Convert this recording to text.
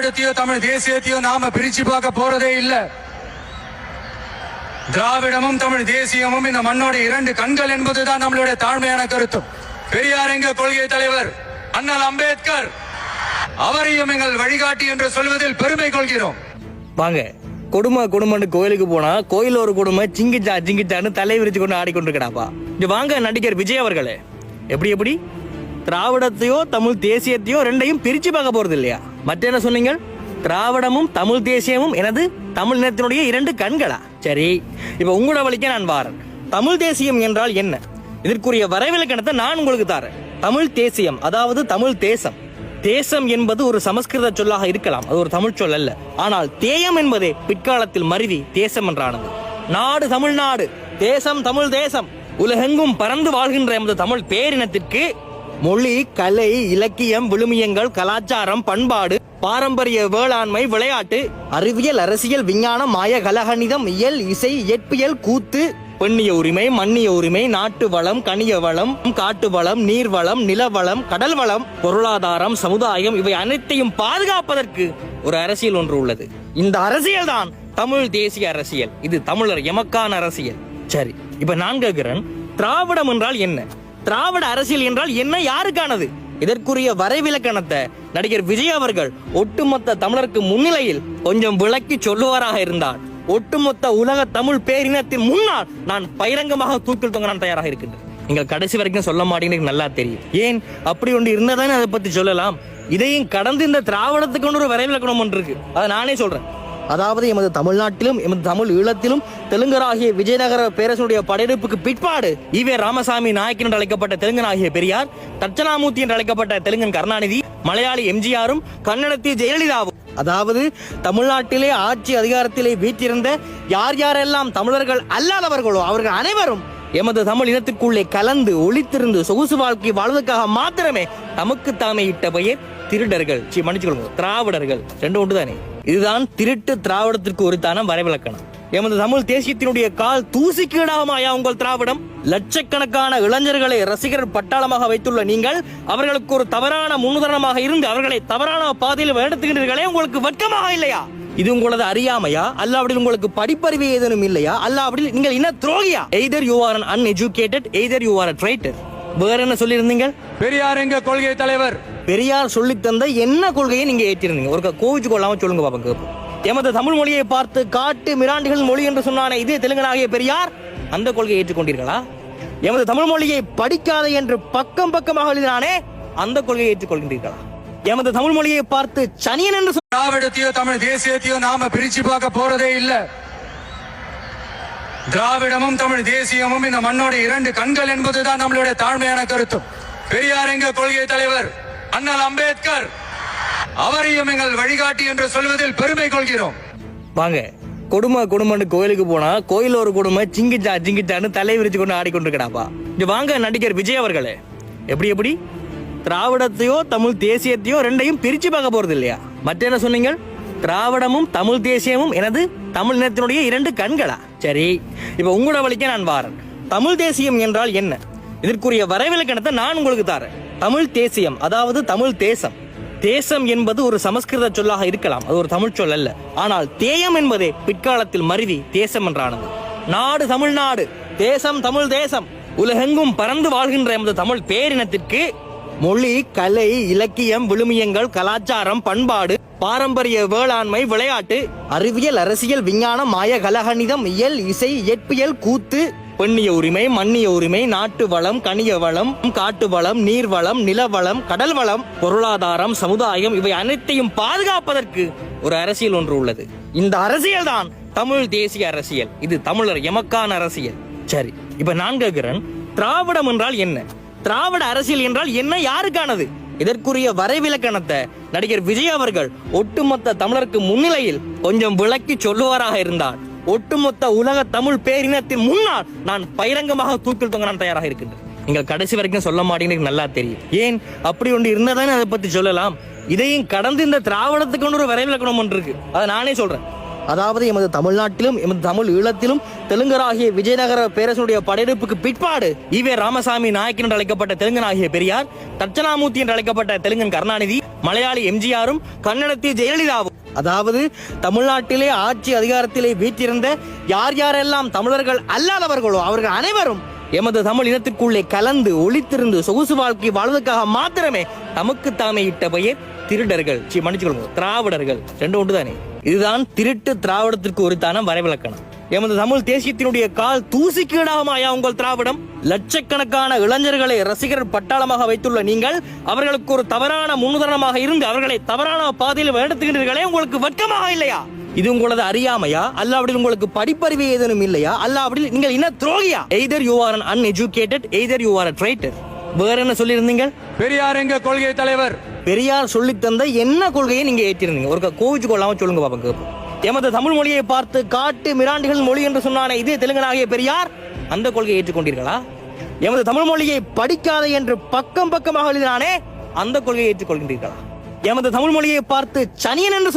திராவிடத்தையோ தமிழ் தேசியத்தையோ நாம பிரிச்சு பார்க்க போறதே இல்ல. திராவிடமும் தமிழ் தேசியமும் இந்த மண்ணோட இரண்டு கண்கள் என்பதுதான் நம்மளுடைய தாழ்மையான கருத்து. பெரியார் எங்க கொள்கை தலைவர்? அண்ணல் அம்பேத்கர். அவரையும் எங்கள் வழிகாட்டி என்று சொல்வதில் பெருமை கொள்கிறோம். வாங்க கொடுமை கொடுமைன்னு கோயிலுக்கு போனா கோயில் ஒரு கொடுமை சிங்கிச்சா சிங்கிச்சான்னு தலை விரிச்சு கொண்டு ஆடிக்கொண்டிருக்கடாப்பா. இங்க வாங்க நடிகர் விஜய் அவர்களே. எப்படி எப்படி? திராவிடத்தையோ தமிழ் தேசியத்தையோ ரெண்டையும் பிரிச்சு பார்க்க போறது இல்லையா மற்ற என்ன சொன்னீங்க? திராவிடமும் தமிழ் தேசியமும் எனது தமிழ் இனத்தினுடைய இரண்டு கண்களா? சரி இப்ப உங்களோட வழிக்க நான் வாரன். தமிழ் தேசியம் என்றால் என்ன? இதற்குரிய வரைவிலக்கணத்தை நான் உங்களுக்கு தாரேன். தமிழ் தேசியம் அதாவது தமிழ் தேசம். தேசம் என்பது ஒரு சமஸ்கிருத சொல்லாக இருக்கலாம். அது ஒரு தமிழ் சொல் அல்ல. ஆனால் தேயம் என்பதே பிற்காலத்தில் மருவி தேசம் என்றானது. நாடு தமிழ்நாடு தேசம் தமிழ் தேசம். உலகெங்கும் பறந்து வாழ்கின்ற எமது தமிழ் பேரினத்திற்கு மொழி கலை இலக்கியம் விழுமியங்கள் கலாச்சாரம் பண்பாடு பாரம்பரிய வேளாண்மை விளையாட்டு அறிவியல் அரசியல் விஞ்ஞானம் மாய கலகணிதம் இயல் இசை இயற்பியல் கூத்து பெண்ணிய உரிமை மண்ணிய உரிமை நாட்டு வளம் கனிய வளம் காட்டு வளம் நீர் வளம் நிலவளம் கடல் வளம் பொருளாதாரம் சமுதாயம் இவை அனைத்தையும் பாதுகாப்பதற்கு ஒரு அரசியல் ஒன்று உள்ளது. இந்த அரசியல் தான் தமிழ் தேசிய அரசியல். இது தமிழர் எமக்கான அரசியல். சரி இப்ப நான் கேட்கிறேன் திராவிடம் என்றால் என்ன? திராவிட அரசியல் என்றால் என்ன யாருக்கானது? இதற்குரிய வரைவிலக்கணத்தை நடிகர் விஜய் அவர்கள் ஒட்டுமொத்த தமிழருக்கு முன்னிலையில் கொஞ்சம் விளக்கி சொல்லுவாராக இருந்தால் ஒட்டுமொத்த உலக தமிழ் பேரினத்தின் முன்னால் நான் பகிரங்கமாக தூக்கில் தொங்க நான் தயாராக இருக்கின்றேன். நீங்கள் கடைசி வரைக்கும் சொல்ல மாட்டீங்கன்னு எனக்கு நல்லா தெரியும். ஏன்? அப்படி ஒன்று இருந்தாதானே அதை பத்தி சொல்லலாம். இதையும் கடந்து இந்த திராவிடத்துக்கு ஒன்று ஒரு வரைவிலக்கணம் ஒன்று இருக்கு. அதை நானே சொல்றேன். அதாவது எமது தமிழ்நாட்டிலும் எமது தமிழ் ஈழத்திலும் தெலுங்கராகிய விஜயநகர பேரரசுடைய படையெடுப்புக்கு பிற்பாடு ஈவே ராமசாமி நாயக்கன் என்று அழைக்கப்பட்ட தெலுங்கனாகிய பெரியார் தட்சணாமூர்த்தி என்று அழைக்கப்பட்ட தெலுங்கன் கருணாநிதி மலையாளி எம்ஜிஆரும் கன்னடத்திய ஜெயலலிதாவும். அதாவது தமிழ்நாட்டிலே ஆட்சி அதிகாரத்திலே வீற்றிருந்த யார் யாரெல்லாம் தமிழர்கள் அல்லாதவர்களோ அவர்கள் அனைவரும் எமது தமிழ் இனத்திற்குள்ளே கலந்து ஒளித்திருந்து சொகுசு வாழ்க்கை வாழ்வதற்காக மாத்திரமே தமக்கு தாமே இட்ட பெயர். திருடர்கள். சி மன்னிச்சுக்கொள்ளுங்க. திராவிடர்கள். ரெண்டு ஒன்று தானே இதுதான் திருட்டு திராவிடத்திற்கு உரித்தான வரைவிலக்கணம். எமது தமிழ் தேசியத்தினுடைய கால் தூசிக்கீடாகுமாயா உங்கள் திராவிடம்? லட்சக்கணக்கான இளைஞர்களை ரசிகர் பட்டாளமாக வைத்துள்ள நீங்கள் அவர்களுக்கு ஒரு தவறான முன்னுதாரணமாக இருந்து அவர்களை தவறான பாதையில் நடத்துகிறீர்களே உங்களுக்கு வெட்கமாக இல்லையா? இது உங்களது அறியாமையா? அல்லாவிடில் உங்களுக்கு படிப்பறிவு ஏதேனும் இல்லையா? அல்லாவிடில் நீங்கள் என்ன துரோகியா? Either you are an uneducated either you are a traitor வேற என்ன சொல்லியிருந்தீங்க? பெரியார் எங்க கொள்கை தலைவர்? பெரியார் சொல்லித் தந்த என்ன கொள்கையை நீங்க ஏற்றிருந்தீங்க? ஒரு கோவிச்சு கொள்ளாம சொல்லுங்க பாப்பா கேட்போம் எமது தமிழ் மொழியை பார்த்து காட்டு மிராண்டிகள் மொழி என்று சொன்னானே இதே தெலுங்கனாகிய பெரியார் அந்த கொள்கையை ஏற்றுக்கொண்டீர்களா? எமது தமிழ் மொழியை படிக்காத என்று பக்கம் பக்கமாக எழுதினானே அந்த கொள்கையை ஏற்றுக்கொள்கின்றீர்களா? எமது தமிழ் மொழியை பார்த்து சனியன் என்று திராவிடத்தையோ தமிழ் தேசியத்தையோ நாம பிரிச்சு பார்க்க போறதே இல்ல. திராவிடமும் தமிழ் தேசியமும் இந்த மண்ணோட இரண்டு கண்கள் என்பதுதான் நம்மளுடைய தாழ்மையான கருத்து. பெரியார் எங்க கொள்கை தலைவர் அண்ணல் அம்பேத்கர். அவரையும் எங்கள் வழிகாட்டி என்று சொல்வதில் பெருமை கொள்கிறோம். வாங்க கொடுமை கொடுமைன்னு கோயிலுக்கு போனா கோயில் ஒரு கொடுமை சிங்கிச்சா சிங்கிச்சான்னு தலை விரிச்சு கொண்டு ஆடிக்கொண்டிருக்கடாப்பா இங்க வாங்க நடிகர் விஜய் அவர்களே. எப்படி எப்படி? திராவிடத்தையோ தமிழ் தேசியத்தையோ ரெண்டையும் பிரிச்சு பார்க்க போறது இல்லையா மற்ற என்ன சொன்னீங்க? திராவிடமும் தமிழ் தேசியமும் எனது தமிழ் இனத்தினுடைய இரண்டு கண்களா? சரி இப்ப உங்களோட வழிக்க நான் வாரன். தமிழ் தேசியம் என்றால் என்ன? இதற்குரிய வரைவிலக்கணத்தை நான் உங்களுக்கு தாரேன். தமிழ் தேசியம் அதாவது தமிழ் தேசம். தேசம் என்பது ஒரு சமஸ்கிருத சொல்லாக இருக்கலாம். அது ஒரு தமிழ் சொல் அல்ல. ஆனால் தேயம் என்பதே பிற்காலத்தில் மருவி தேசம் என்றானது. நாடு தமிழ்நாடு தேசம் தமிழ் தேசம். உலகெங்கும் பறந்து வாழ்கின்ற எமது தமிழ் பேரினத்திற்கு மொழி கலை இலக்கியம் விழுமியங்கள் கலாச்சாரம் பண்பாடு பாரம்பரிய வேளாண்மை விளையாட்டு அறிவியல் அரசியல் விஞ்ஞானம் மாய கலகணிதம் இயல் இசை இயற்பியல் கூத்து பெண்ணிய உரிமை மண்ணிய உரிமை நாட்டு வளம் கனிய வளம் காட்டு வளம் நீர் வளம் நில வளம் கடல் வளம் பொருளாதாரம் சமுதாயம் இவை அனைத்தையும் பாதுகாப்பதற்கு ஒரு அரசியல் ஒன்று உள்ளது. இந்த அரசியல் தான் தமிழ் தேசிய அரசியல். இது தமிழர் எமக்கான அரசியல். சரி இப்ப நான் கேட்கிறேன் திராவிடம் என்றால் என்ன? திராவிட அரசியல் என்றால் என்ன? யாருக்கானது? இதற்குரிய வரைவிலக்கணத்தை நடிகர் விஜய் அவர்கள் ஒட்டுமொத்த தமிழருக்கு முன்னிலையில் கொஞ்சம் விளக்கி சொல்லுவாராக இருந்தால் ஒட்டுமொத்த உலக தமிழ் பேரினத்தின் முன்னால் நான் பகிரங்கமாக தூக்கில் தொங்க நான் தயாராக இருக்கின்றேன். நீங்கள் கடைசி வரைக்கும் சொல்ல மாட்டீங்கன்னு எனக்கு நல்லா தெரியும். ஏன்? அப்படி ஒன்று இருந்தாதானே அதை பற்றி சொல்லலாம். இதையும் கடந்து இந்த திராவிடத்துக்கு ஒன்று ஒரு வரைவிலக்கணம் ஒன்று இருக்கு. அதை நானே சொல்றேன். அதாவது எமது தமிழ்நாட்டிலும் எமது தமிழ் ஈழத்திலும் தெலுங்கராகிய விஜயநகர பேரரசனுடைய படையெடுப்புக்கு பிற்பாடு ஈவே ராமசாமி நாயக்கன் என்று அழைக்கப்பட்ட தெலுங்கனாகிய பெரியார் தட்சணாமூர்த்தி என்று அழைக்கப்பட்ட தெலுங்கன் கருணாநிதி மலையாளி எம்ஜிஆரும் கன்னடத்திய ஜெயலலிதாவும். அதாவது தமிழ்நாட்டிலே ஆட்சி அதிகாரத்திலே வீற்றிருந்த யார் யாரெல்லாம் தமிழர்கள் அல்லாதவர்களோ அவர்கள் அனைவரும் எமது தமிழ் இனத்திற்குள்ளே கலந்து ஒளித்திருந்து சொகுசு வாழ்க்கை வாழ்வதற்காக மாத்திரமே தமக்கு தாமே இட்ட பெயர். திருடர்கள். சி மன்னிச்சுக்கொள்ளுங்க. திராவிடர்கள். ரெண்டு ஒன்று தானே இதுதான் திருட்டு திராவிடத்திற்கு உரித்தான வரைவிலக்கணம். எமது தமிழ் தேசியத்தினுடைய கால் தூசிக்கீடாகுமாயா உங்கள் திராவிடம்? லட்சக்கணக்கான இளைஞர்களை ரசிகர் பட்டாளமாக வைத்துள்ள நீங்கள் அவர்களுக்கு ஒரு தவறான முன்னுதாரணமாக இருந்து அவர்களை தவறான பாதையில் நடத்துகின்றீர்களே உங்களுக்கு வெட்கமாக இல்லையா? இது உங்களது அறியாமையா அல்லாவிடில் உங்களுக்கு படிப்பறிவு ஏதேனும் இல்லையா? அல்லாவிடில் நீங்கள் என்ன துரோகியா? Either you are an uneducated either you are a traitor வேற என்ன சொல்லியிருந்தீங்க? பெரியார் எங்க கொள்கை தலைவர்? பெரியார் சொல்லி தந்த என்ன கொள்கையை நீங்க ஏற்றிருந்தீங்க? ஒரு கோவிச்சு கொள்ளாம சொல்லுங்க பாப்பா கேட்போம் எமது தமிழ் மொழியை பார்த்து காட்டு மிராண்டிகள் மொழி என்று சொன்னானே இதே தெலுங்கனாகிய பெரியார் அந்த கொள்கையை ஏற்றுக்கொண்டீர்களா? எமது தமிழ் மொழியை படிக்காத என்று பக்கம் பக்கமாக எழுதினானே அந்த கொள்கையை ஏற்றுக்கொள்கின்றீர்களா? எமது தமிழ் மொழியை பார்த்து சனியன் என்று